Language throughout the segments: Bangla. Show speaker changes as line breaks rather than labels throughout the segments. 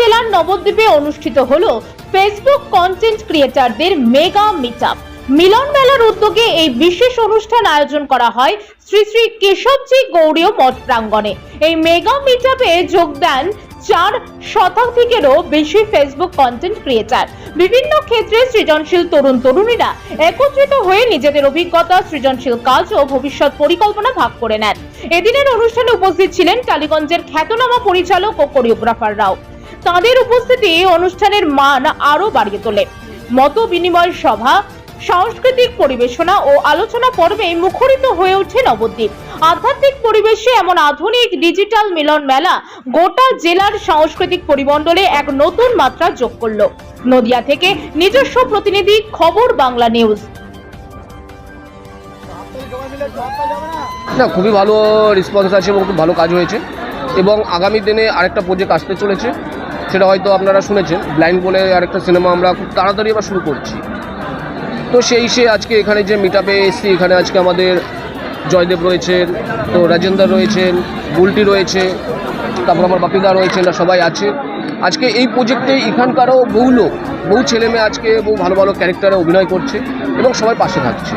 জেলার নবদ্বীপে অনুষ্ঠিত হলো ফেসবুক কন্টেন্ট ক্রিয়েটারদের মেগা মিটআপ মিলন মেলার উদ্যোগে এই বিশেষ অনুষ্ঠান আয়োজন করা হয় শ্রী শ্রী কেশবজি গৌড়ীয় মঠ প্রাঙ্গণে। এই মেগা মিটআপে যোগ দেন চার শতাধিকেরও বেশি ফেসবুক কন্টেন্ট ক্রিয়েটার বিভিন্ন ক্ষেত্রে সৃজনশীল তরুণ তরুণীরা একত্রিত হয়ে নিজেদের অভিজ্ঞতা, সৃজনশীল কাজ ও ভবিষ্যৎ পরিকল্পনা ভাগ করে নেন। এদিনের অনুষ্ঠানে উপস্থিত ছিলেন টালিগঞ্জের খ্যাতনামা পরিচালক ও কোরিওগ্রাফাররাও তাদের উপস্থিতি অনুষ্ঠানের মান আরও বাড়িয়ে তোলে। মত বিনিময় সভা, সাংস্কৃতিক পরিবেশনা ও আলোচনা পর্বে মুখরিত হয়ে ওঠে নবদ্বীপ। আধ্যাত্মিক পরিবেশে এমন আধুনিক ডিজিটাল মিলন মেলা গোটা জেলার সাংস্কৃতিক পরিমণ্ডলে এক নতুন মাত্রা যোগ করল। নদিয়া থেকে নিজস্ব প্রতিনিধি, খবর বাংলা নিউজ।
না, খুবই ভালো রেসপন্স আছে এবং খুব ভালো কাজ হয়েছে। এবং আগামী দিনে আরেকটা প্রজেক্ট আসতে চলেছে। সেটা হয়তো আপনারা শুনেছেন। ব্লাইন্ড বলে আরেকটা সিনেমা আমরা খুব তাড়াতাড়ি আবার শুরু করছি। তো সেই সে আজকে এখানে যে মিট আপে এসছি, এখানে আজকে আমাদের জয়দেব রয়েছেন, তো রাজেন্দর রয়েছেন, বুলটি রয়েছে, তারপর আমার বাপিদা রয়েছেন সবাই আছে। আজকে এই প্রজেক্টে এখানকারও বহু লোক, বহু ছেলেমেয়ে আজকে, বহু ভালো ভালো ক্যারেক্টারে অভিনয় করছে এবং সবাই পাশে থাকছে।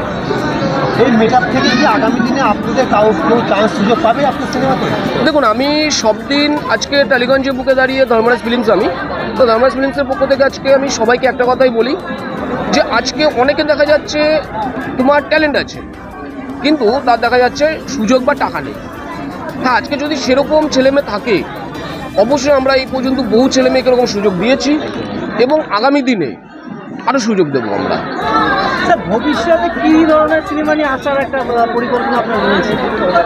এই মেকআপ থেকে কি আগামী দিনে আপনাদের কাউ চান্স সুযোগ পাবে আপনার সিনেমাতে
দেখুন, আমি সব দিন আজকে টালিগঞ্জে বুকে দাঁড়িয়ে ধর্মরাজ ফিল্মস আমি। তো ধর্মরাজ ফিল্মসের পক্ষ থেকে আজকে আমি সবাইকে একটা কথাই বলি যে আজকে অনেকে দেখা যাচ্ছে তোমার ট্যালেন্ট আছে, কিন্তু তার দেখা যাচ্ছে সুযোগ বা টাকা নেই। হ্যাঁ আজকে যদি সেরকম ছেলেমেয়ে থাকে, অবশ্যই আমরা এই পর্যন্ত বহু ছেলেমেয়েকে এরকম সুযোগ দিয়েছি এবং আগামী দিনে আরও সুযোগ দেবো আমরা।
স্যার ভবিষ্যতে কি ধরনের সিনেমা নিয়ে আসার একটা পরিকল্পনা আপনার রয়েছে?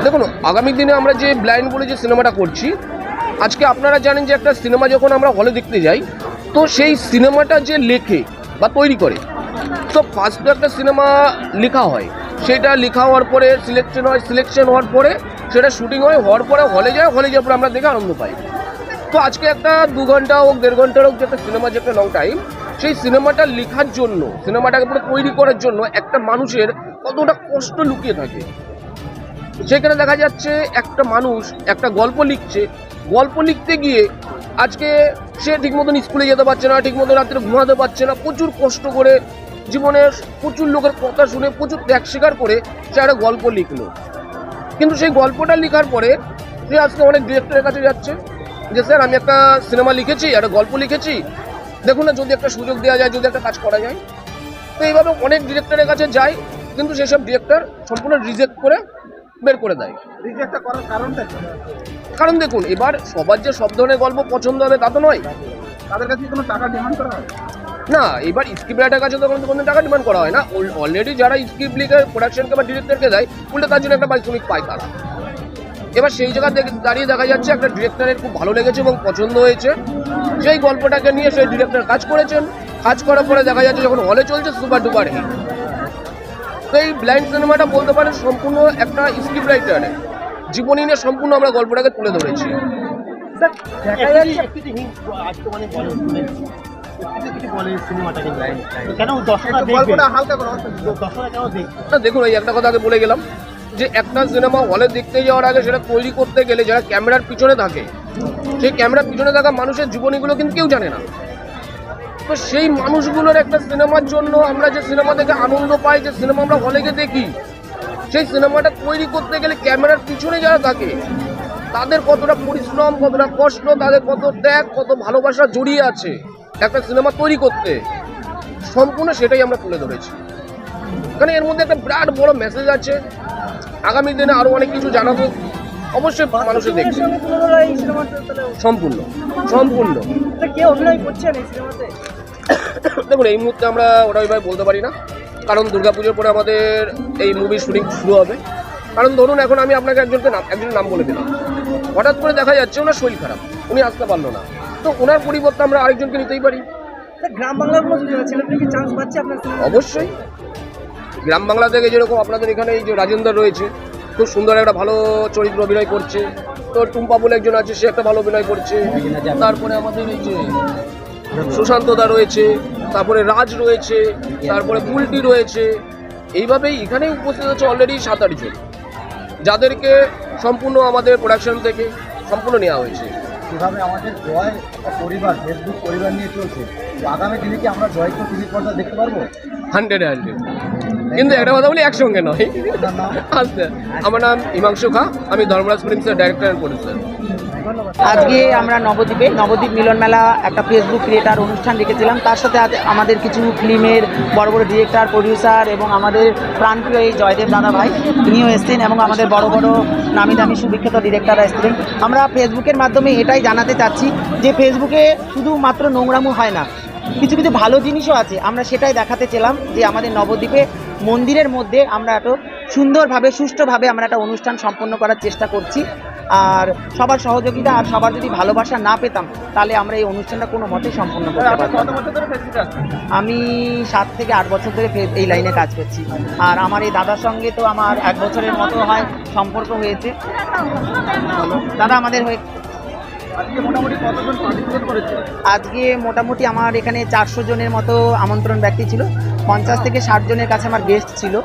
দেখুন, আগামী দিনে আমরা যে ব্লাইন্ড বলে যে সিনেমাটা করছি, আজকে আপনারা জানেন যে একটা সিনেমা যখন আমরা হলে দেখতে যাই, তো সেই সিনেমাটা যে লেখে বা তৈরি করে, তো ফার্স্ট একটা সিনেমা লেখা হয়, সেটা লেখা হওয়ার পরে সিলেকশন হয় সিলেকশন হওয়ার পরে সেটা শুটিং হয়, হওয়ার পরে হলে যায় হলে যাওয়ার পরে আমরা দেখে আনন্দ পাই। তো আজকে একটা দু ঘণ্টা হোক, দেড় ঘণ্টার হোক যে একটা সিনেমা যে একটা লং টাইম সেই সিনেমাটা লেখার জন্য, সিনেমাটাকে পুরো তৈরি করার জন্য একটা মানুষের কতটা কষ্ট লুকিয়ে থাকে। সেখানে দেখা যাচ্ছে একটা মানুষ একটা গল্প লিখছে। গল্প লিখতে গিয়ে আজকে সে ঠিক মতন স্কুলে যেতে পারছে না ঠিক মতো রাত্রে ঘুমাতে পারছে না, প্রচুর কষ্ট করে জীবনে প্রচুর লোকের কথা শুনে প্রচুর ত্যাগ স্বীকার করে সে একটা গল্প লিখলো। কিন্তু সেই গল্পটা লেখার পরে সে আজকে অনেক ডিরেক্টরের কাছে যাচ্ছে যে, স্যার, আমি একটা সিনেমা লিখেছি, একটা গল্প লিখেছি। দেখুন না যদি একটা সুযোগ দেওয়া যায় যদি একটা কাজ করা যায়। তো এইভাবে অনেক ডিরেক্টরের কাছে যায় কিন্তু সেসব ডিরেক্টর সম্পূর্ণ রিজেক্ট করে বের করে দেয়।
রিজেক্টটা করার কারণটা
কারণ দেখুন এবার সবার যে সব ধরনের গল্প পছন্দ হবে তা তো নয়।
তাদের কাছে কোনো টাকা ডিমান্ড করা হয়?
না এবার স্ক্রিপ্ট রাইটার কাছে তো কোনো কোনো টাকা ডিমান্ড করা হয় না। অলরেডি যারা স্ক্রিপ্ট লিখে প্রোডাকশনকে বা ডিরেক্টরকে দেয় উল্টে তার জন্য একটা পারিশ্রমিক পায় তারা। এবার সেই জায়গা থেকে দাঁড়িয়ে দেখা যাচ্ছে একটা ডিরেক্টরের খুব ভালো লেগেছে এবং পছন্দ হয়েছে। সেই গল্পটাকে নিয়ে সেই ডিরেক্টর কাজ করেছেন। কাজ করার পরে দেখা যাচ্ছে যখন হলে চলছে সুপার ডুপার হিট তো এই ব্লাইন্ড সিনেমাটা বলতে পারেন সম্পূর্ণ একটা স্ক্রিপ্ট রাইটারের জীবনী নিয়ে সম্পূর্ণ আমরা গল্পটাকে তুলে ধরেছি।
স্যার দেখা যাচ্ছে একটু আজকে মানে
দেখুন এই একটা কথা আগে বলে গেলাম। যে একটা সিনেমা হলে দেখতে যাওয়ার আগে সেটা তৈরি করতে গেলে, যারা ক্যামেরার পিছনে থাকে, সেই ক্যামেরার পিছনে থাকা মানুষের জীবনীগুলো কিন্তু কেউ জানে না। তো সেই মানুষগুলোর একটা সিনেমার জন্য আমরা যে সিনেমা থেকে আনন্দ পাই, যে সিনেমা আমরা হলে গিয়ে দেখি, সেই সিনেমাটা তৈরি করতে গেলে ক্যামেরার পিছনে যারা থাকে, তাদের কতটা পরিশ্রম, কতটা কষ্ট, তাদের কত ত্যাগ, কত ভালোবাসা জড়িয়ে আছে একটা সিনেমা তৈরি করতে, সম্পূর্ণ সেটাই আমরা তুলে ধরেছি। কারণ এর মধ্যে একটা বিরাট বড় মেসেজ আছে আগামী দিনে আরও অনেক কিছু জানাব। অবশ্যই মানুষের
তাহলে
সম্পূর্ণ সম্পূর্ণ।
কে অভিনয় করছেন এই সিনেমাতে
দেখুন এই মুহূর্তে আমরা ওটা ওইভাবে বলতে পারি না। কারণ দুর্গাপুজোর পরে আমাদের এই মুভির শুটিং শুরু হবে। কারণ ধরুন এখন আমি আপনাকে একজনকে নাম একজনের নাম বলে দিলাম। হঠাৎ করে দেখা যাচ্ছে ওনার শরীর খারাপ উনি আসতে পারল না। তো ওনার পরিবর্তে আমরা আরেকজনকে নিতেই পারি।
গ্রাম বাংলার কোনো কি চান্স পাচ্ছে আপনার
অবশ্যই। গ্রাম বাংলা থেকে যেরকম আপনাদের এখানে এই যে রাজেন্দর রয়েছে খুব সুন্দর একটা ভালো চরিত্র অভিনয় করছে। তো টুম্পা বলে একজন আছে সে একটা ভালো অভিনয় করছে। তারপরে আমাদের এই যে সুশান্ত দা রয়েছে তারপরে রাজ রয়েছে তারপরে বুলটি রয়েছে। এইভাবেই এখানে উপস্থিত আছে অলরেডি সাত আট জন। যাদেরকে সম্পূর্ণ আমাদের প্রোডাকশন থেকে সম্পূর্ণ নেওয়া হয়েছে।
যেভাবে আমাদের জয় পরিবার ফেসবুক পরিবার নিয়ে চলছে? আগামী দিনে কি আমরা জয়কে টিভির পর্দা দেখতে পারব?
হান্ড্রেড হান্ড্রেড কিন্তু একটা কথা বলি একসঙ্গে নয়। আচ্ছা আমার নাম হিমাংশু খা, আমি ধর্মরাজ ফিল্মসের ডাইরেক্টর অ্যান্ড প্রডিউসার
আজকে আমরা নবদ্বীপে, নবদ্বীপ মিলন মেলা একটা ফেসবুক ক্রিয়েটার অনুষ্ঠান রেখেছিলাম তার সাথে আমাদের কিছু ফিল্মের বড় বড় ডিরেক্টর প্রডিউসার এবং আমাদের প্রাণপ্রিয় এই জয়দেব দাদা ভাই, তিনিও এসেছেন এবং আমাদের বড় বড় নামি দামি সুবিখ্যাত ডিরেক্টররা এসেছিলেন। আমরা ফেসবুকের মাধ্যমে এটাই জানাতে চাচ্ছি যে ফেসবুকে শুধুমাত্র নোংরামো হয় না, কিছু কিছু ভালো জিনিসও আছে। আমরা সেটাই দেখাতে চেলাম যে আমাদের নবদ্বীপে মন্দিরের মধ্যে আমরা এত সুন্দরভাবে সুষ্ঠুভাবে আমরা একটা অনুষ্ঠান সম্পন্ন করার চেষ্টা করছি। আর সবার সহযোগিতা আর সবার যদি ভালোবাসা না পেতাম তাহলে আমরা এই অনুষ্ঠানটা কোনো মতেই সম্পন্ন করতে পারতাম আমি সাত থেকে আট বছর ধরে এই লাইনে কাজ করছি। আর আমার এই দাদার সঙ্গে তো আমার এক বছরের মতো হয় সম্পর্ক হয়েছে। দাদা আমাদের হয়ে
আজকে মোটামুটি
আমার এখানে চারশো জনের মতো আমন্ত্রণ ব্যক্তি ছিল। পঞ্চাশ থেকে ষাট জনের কাছে আমার গেস্ট ছিল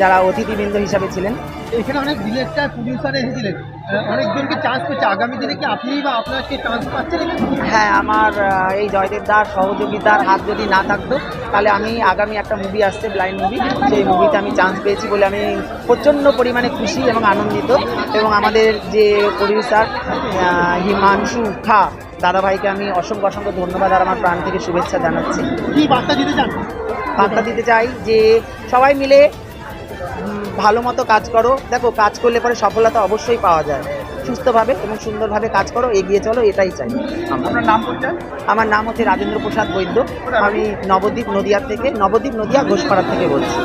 যারা অতিথিবৃন্দ হিসাবে ছিলেন।
এখানে অনেক ডিরেক্টর প্রডিউসার এসেছিলেন। অনেকজনকে চান্স পেয়েছে। আগামী দিনে কি আপনি বা আপনার কে চান্স পাচ্ছেন
হ্যাঁ আমার এই জয়দেব দার সহযোগিতার হাত যদি না থাকতো তাহলে আমি আগামী একটা মুভি আসছে ব্লাইন্ড মুভি সেই মুভিতে আমি চান্স পেয়েছি বলে আমি প্রচণ্ড পরিমাণে খুশি এবং আনন্দিত। এবং আমাদের যে প্রডিউসার হিমাংশু খা দাদাভাইকে আমি অসংখ্য অসংখ্য ধন্যবাদ আর আমার প্রাণ থেকে শুভেচ্ছা জানাচ্ছি।
কি বার্তা দিতে চান?
বার্তা দিতে চাই যে সবাই মিলে ভালো মতো কাজ করো। দেখো কাজ করলে পরে সফলতা অবশ্যই পাওয়া যায়। সুস্থভাবে এবং সুন্দরভাবে কাজ করো এগিয়ে চলো এটাই চাই।
আপনার নাম
আমার নাম হচ্ছে রাজেন্দ্র প্রসাদ বৈদ্য। আমি নবদ্বীপ নদিয়ার থেকে নবদ্বীপ নদিয়া ঘোষপাড়া থেকে বলছি।